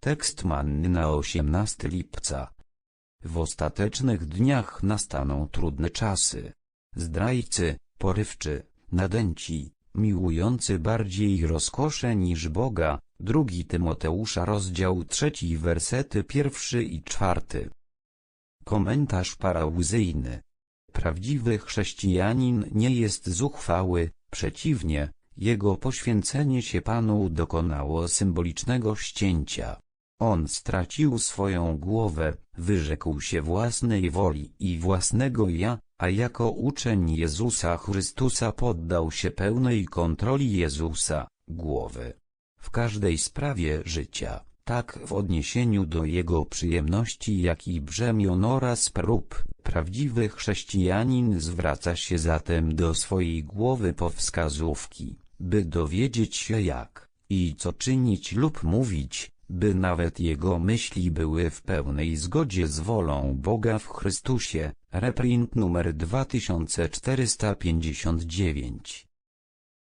Tekst manny na 18 lipca. W ostatecznych dniach nastaną trudne czasy. Zdrajcy, porywczy, nadęci, miłujący bardziej rozkosze niż Boga. Drugi Tymoteusza rozdział trzeci wersety pierwszy i czwarty. Komentarz parauzyjny. Prawdziwy chrześcijanin nie jest zuchwały, przeciwnie, jego poświęcenie się Panu dokonało symbolicznego ścięcia. On stracił swoją głowę, wyrzekł się własnej woli i własnego ja, a jako uczeń Jezusa Chrystusa poddał się pełnej kontroli Jezusa, głowy. W każdej sprawie życia, tak w odniesieniu do jego przyjemności jak i brzemion oraz prób, prawdziwy chrześcijanin zwraca się zatem do swojej głowy po wskazówki, by dowiedzieć się jak i co czynić lub mówić, by nawet jego myśli były w pełnej zgodzie z wolą Boga w Chrystusie. Reprint numer 2459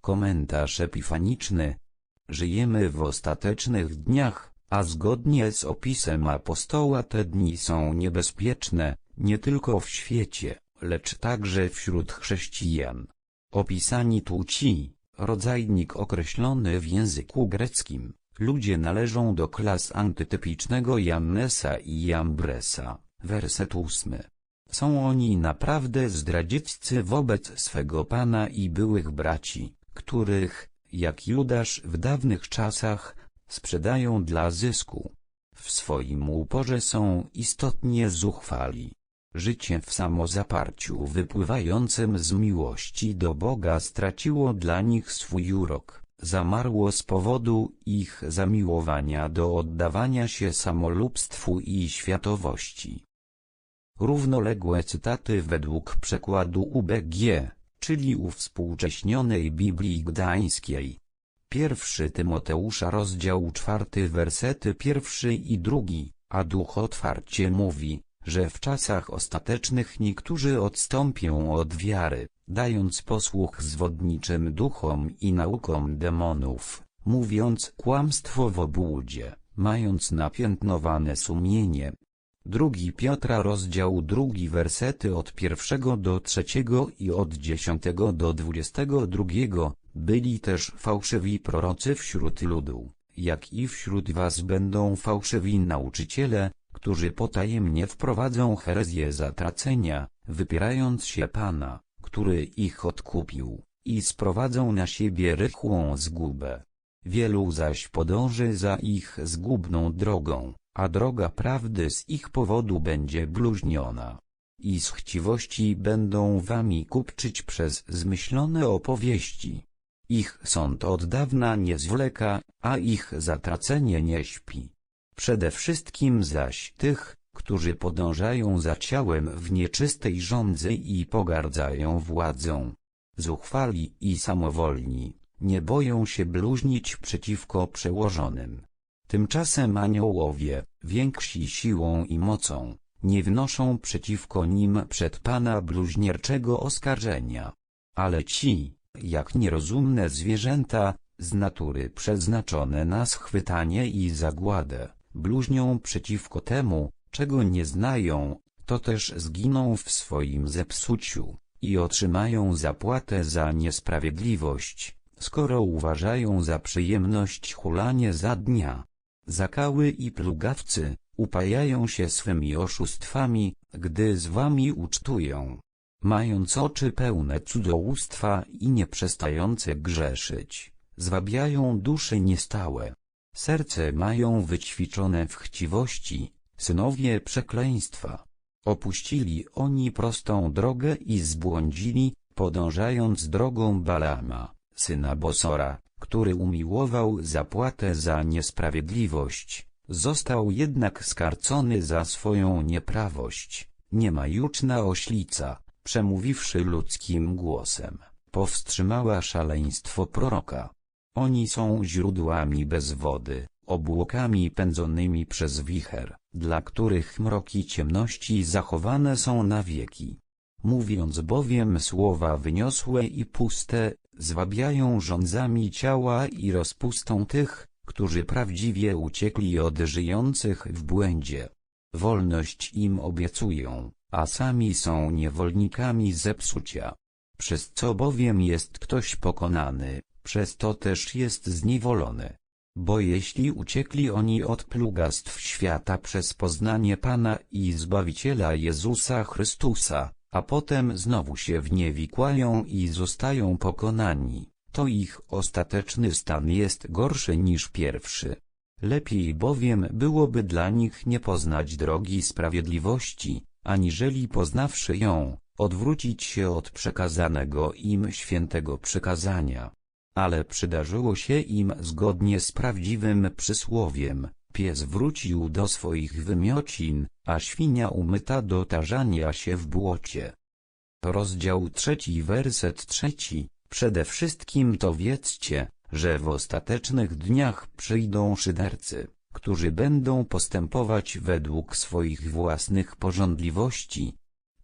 Komentarz epifaniczny Żyjemy w ostatecznych dniach, a zgodnie z opisem apostoła te dni są niebezpieczne, nie tylko w świecie, lecz także wśród chrześcijan. Opisani tu ci, rodzajnik określony w języku greckim, ludzie należą do klas antytypicznego Jannesa i Jambresa, werset ósmy. Są oni naprawdę zdradzieccy wobec swego Pana i byłych braci, których, jak Judasz w dawnych czasach, sprzedają dla zysku. W swoim uporze są istotnie zuchwali. Życie w samozaparciu wypływającym z miłości do Boga straciło dla nich swój urok, zamarło z powodu ich zamiłowania do oddawania się samolubstwu i światowości. Równoległe cytaty według przekładu UBG, czyli uwspółcześnionej Biblii Gdańskiej. Pierwszy Tymoteusza rozdział czwarty wersety pierwszy i drugi, a duch otwarcie mówi, że w czasach ostatecznych niektórzy odstąpią od wiary, dając posłuch zwodniczym duchom i naukom demonów, mówiąc kłamstwo w obłudzie, mając napiętnowane sumienie. Drugi Piotra rozdział drugi wersety od pierwszego do trzeciego i od dziesiątego do dwudziestego drugiego, byli też fałszywi prorocy wśród ludu, jak i wśród was będą fałszywi nauczyciele, którzy potajemnie wprowadzą herezję zatracenia, wypierając się Pana, który ich odkupił, i sprowadzą na siebie rychłą zgubę. Wielu zaś podąży za ich zgubną drogą, a droga prawdy z ich powodu będzie bluźniona. I z chciwości będą wami kupczyć przez zmyślone opowieści. Ich sąd od dawna nie zwleka, a ich zatracenie nie śpi. Przede wszystkim zaś tych, którzy podążają za ciałem w nieczystej żądzy i pogardzają władzą. Zuchwali i samowolni, nie boją się bluźnić przeciwko przełożonym. Tymczasem aniołowie, więksi siłą i mocą, nie wnoszą przeciwko nim przed Pana bluźnierczego oskarżenia. Ale ci, jak nierozumne zwierzęta, z natury przeznaczone na schwytanie i zagładę, bluźnią przeciwko temu, czego nie znają, to też zginą w swoim zepsuciu, i otrzymają zapłatę za niesprawiedliwość, skoro uważają za przyjemność hulanie za dnia. Zakały i plugawcy, upajają się swymi oszustwami, gdy z wami ucztują. Mając oczy pełne cudzołóstwa i nieprzestające grzeszyć, zwabiają dusze niestałe. Serce mają wyćwiczone w chciwości, synowie przekleństwa. Opuścili oni prostą drogę i zbłądzili, podążając drogą Balama, syna Bosora, który umiłował zapłatę za niesprawiedliwość, został jednak skarcony za swoją nieprawość. Nie ma juczna oślica, przemówiwszy ludzkim głosem, powstrzymała szaleństwo proroka. Oni są źródłami bez wody, obłokami pędzonymi przez wicher, dla których mroki ciemności zachowane są na wieki. Mówiąc bowiem słowa wyniosłe i puste, zwabiają rządzami ciała i rozpustą tych, którzy prawdziwie uciekli od żyjących w błędzie. Wolność im obiecują, a sami są niewolnikami zepsucia. Przez co bowiem jest ktoś pokonany, przez to też jest zniewolony. Bo jeśli uciekli oni od plugastw świata przez poznanie Pana i Zbawiciela Jezusa Chrystusa, a potem znowu się w nie wikłają i zostają pokonani, to ich ostateczny stan jest gorszy niż pierwszy. Lepiej bowiem byłoby dla nich nie poznać drogi sprawiedliwości, aniżeli poznawszy ją, odwrócić się od przekazanego im świętego przykazania. Ale przydarzyło się im zgodnie z prawdziwym przysłowiem, pies wrócił do swoich wymiocin, a świnia umyta do tarzania się w błocie. Rozdział trzeci werset trzeci, przede wszystkim to wiedzcie, że w ostatecznych dniach przyjdą szydercy, którzy będą postępować według swoich własnych porządliwości.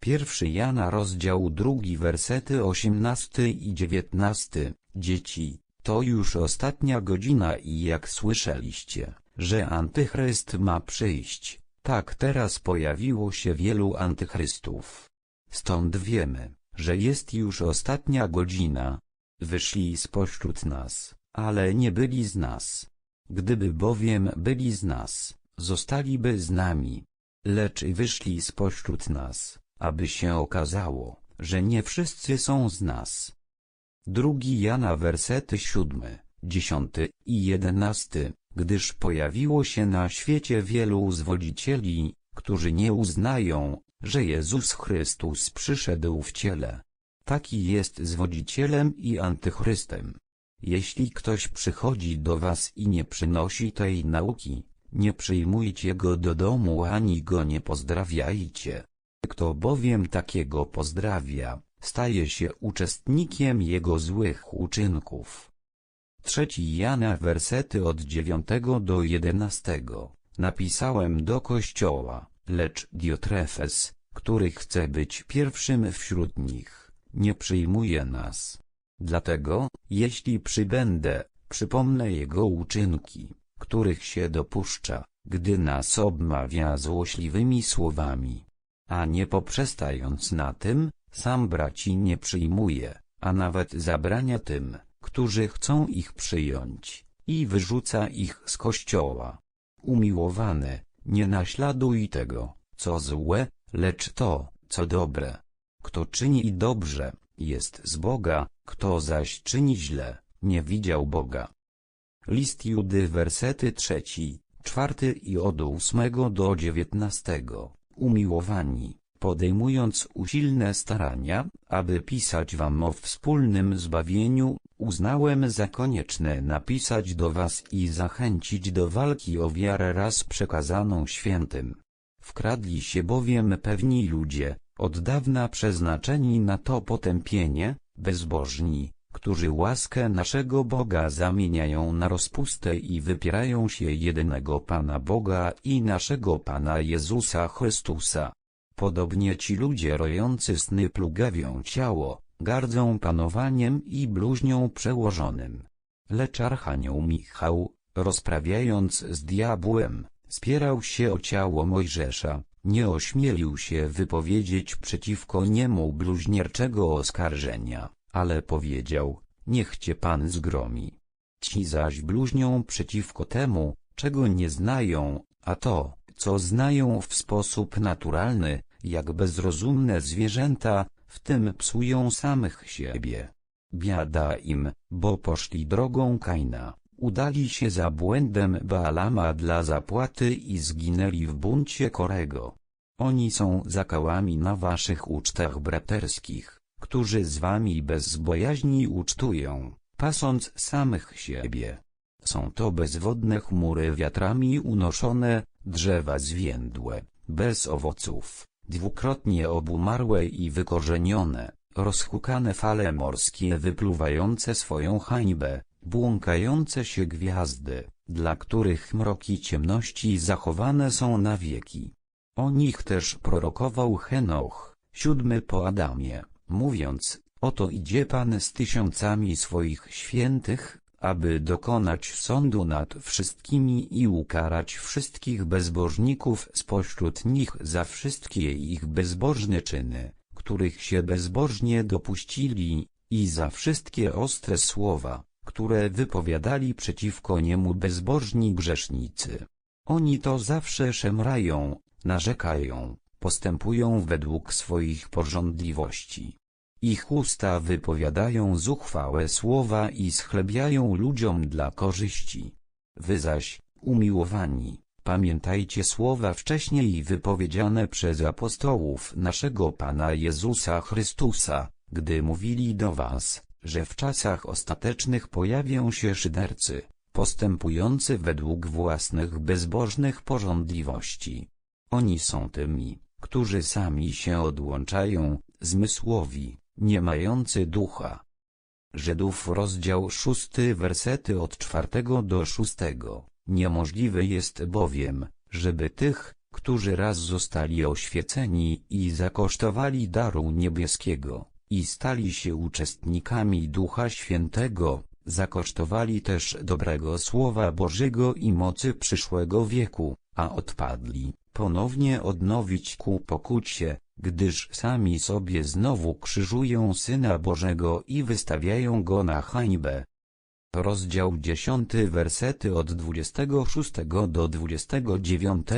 Pierwszy Jana rozdział drugi wersety osiemnasty i dziewiętnasty. Dzieci, to już ostatnia godzina i jak słyszeliście, że antychryst ma przyjść, tak teraz pojawiło się wielu antychrystów. Stąd wiemy, że jest już ostatnia godzina. Wyszli spośród nas, ale nie byli z nas. Gdyby bowiem byli z nas, zostaliby z nami. Lecz wyszli spośród nas, aby się okazało, że nie wszyscy są z nas. Drugi Jana wersety siódmy, dziesiąty i jedenasty, gdyż pojawiło się na świecie wielu zwodzicieli, którzy nie uznają, że Jezus Chrystus przyszedł w ciele. Taki jest zwodzicielem i antychrystem. Jeśli ktoś przychodzi do was i nie przynosi tej nauki, nie przyjmujcie go do domu ani go nie pozdrawiajcie. Kto bowiem takiego pozdrawia, staje się uczestnikiem jego złych uczynków. Trzeci Jana wersety od dziewiątego do jedenastego. Napisałem do kościoła, lecz Diotrefes, który chce być pierwszym wśród nich, nie przyjmuje nas. Dlatego, jeśli przybędę, przypomnę jego uczynki, których się dopuszcza, gdy nas obmawia złośliwymi słowami. A nie poprzestając na tym, sam braci nie przyjmuje, a nawet zabrania tym, którzy chcą ich przyjąć, i wyrzuca ich z kościoła. Umiłowany, nie naśladuj tego, co złe, lecz to, co dobre. Kto czyni dobrze, jest z Boga, kto zaś czyni źle, nie widział Boga. List Judy wersety trzeci, czwarty i od ósmego do dziewiętnastego. Umiłowani, podejmując usilne starania, aby pisać wam o wspólnym zbawieniu, uznałem za konieczne napisać do was i zachęcić do walki o wiarę raz przekazaną świętym. Wkradli się bowiem pewni ludzie, od dawna przeznaczeni na to potępienie, bezbożni, którzy łaskę naszego Boga zamieniają na rozpustę i wypierają się jedynego Pana Boga i naszego Pana Jezusa Chrystusa. Podobnie ci ludzie rojący sny plugawią ciało, gardzą panowaniem i bluźnią przełożonym. Lecz Archanioł Michał, rozprawiając z diabłem, spierał się o ciało Mojżesza, nie ośmielił się wypowiedzieć przeciwko niemu bluźnierczego oskarżenia, ale powiedział, niech cię Pan zgromi. Ci zaś bluźnią przeciwko temu, czego nie znają, a to, co znają w sposób naturalny, jak bezrozumne zwierzęta, w tym psują samych siebie. Biada im, bo poszli drogą Kaina, udali się za błędem Baalama dla zapłaty i zginęli w buncie Korego. Oni są zakałami na waszych ucztach braterskich, którzy z wami bez bojaźni ucztują, pasąc samych siebie. Są to bezwodne chmury wiatrami unoszone, drzewa zwiędłe, bez owoców, dwukrotnie obumarłe i wykorzenione, rozhukane fale morskie wypluwające swoją hańbę, błąkające się gwiazdy, dla których mroki ciemności zachowane są na wieki. O nich też prorokował Henoch, siódmy po Adamie, mówiąc, oto idzie Pan z tysiącami swoich świętych, aby dokonać sądu nad wszystkimi i ukarać wszystkich bezbożników spośród nich za wszystkie ich bezbożne czyny, których się bezbożnie dopuścili, i za wszystkie ostre słowa, które wypowiadali przeciwko niemu bezbożni grzesznicy. Oni to zawsze szemrają, narzekają, postępują według swoich porządliwości. Ich usta wypowiadają zuchwałe słowa i schlebiają ludziom dla korzyści. Wy zaś, umiłowani, pamiętajcie słowa wcześniej wypowiedziane przez apostołów naszego Pana Jezusa Chrystusa, gdy mówili do was, że w czasach ostatecznych pojawią się szydercy, postępujący według własnych bezbożnych porządliwości. Oni są tymi, którzy sami się odłączają, zmysłowi, nie mający ducha. Żydów rozdział szósty wersety od czwartego do szóstego. Niemożliwe jest bowiem, żeby tych, którzy raz zostali oświeceni i zakosztowali daru niebieskiego, i stali się uczestnikami Ducha Świętego, zakosztowali też dobrego Słowa Bożego i mocy przyszłego wieku, a odpadli, ponownie odnowić ku pokucie, gdyż sami sobie znowu krzyżują Syna Bożego i wystawiają Go na hańbę. Rozdział 10 wersety od 26 do 29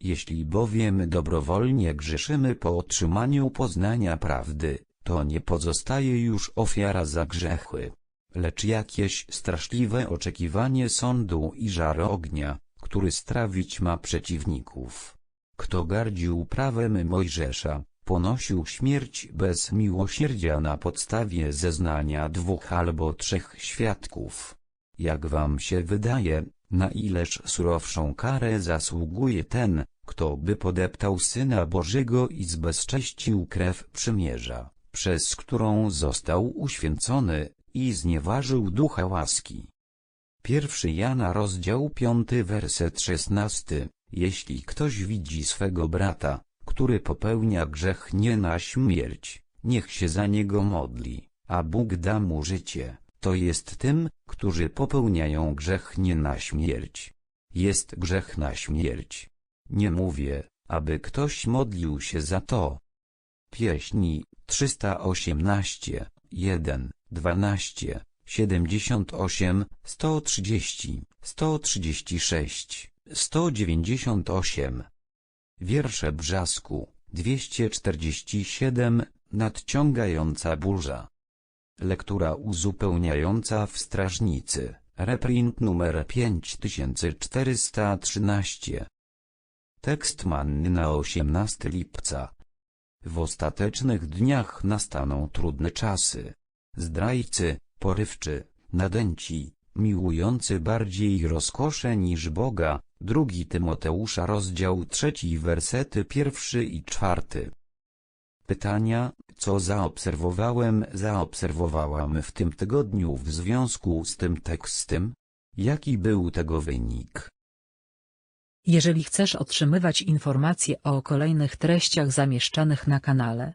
Jeśli bowiem dobrowolnie grzeszymy po otrzymaniu poznania prawdy, to nie pozostaje już ofiara za grzechy, lecz jakieś straszliwe oczekiwanie sądu i żar ognia, który strawić ma przeciwników. Kto gardził prawem Mojżesza, ponosił śmierć bez miłosierdzia na podstawie zeznania dwóch albo trzech świadków. Jak wam się wydaje, na ileż surowszą karę zasługuje ten, kto by podeptał Syna Bożego i zbezcześcił krew przymierza, przez którą został uświęcony, i znieważył ducha łaski. Pierwszy Jana rozdział 5 werset 16 Jeśli ktoś widzi swego brata, który popełnia grzech nie na śmierć, niech się za niego modli, a Bóg da mu życie, to jest tym, którzy popełniają grzech nie na śmierć. Jest grzech na śmierć. Nie mówię, aby ktoś modlił się za to. Pieśni 318, 1, 12, 78, 130, 136, 198. Wiersze Brzasku, 247, Nadciągająca burza. Lektura uzupełniająca w Strażnicy, reprint numer 5413. Tekst manny na 18 lipca. W ostatecznych dniach nastaną trudne czasy. Zdrajcy, porywczy, nadęci, miłujący bardziej rozkosze niż Boga, drugi Tymoteusza rozdział trzeci wersety pierwszy i czwarty. Pytania, co zaobserwowałem zaobserwowałam w tym tygodniu w związku z tym tekstem? Jaki był tego wynik? Jeżeli chcesz otrzymywać informacje o kolejnych treściach zamieszczanych na kanale,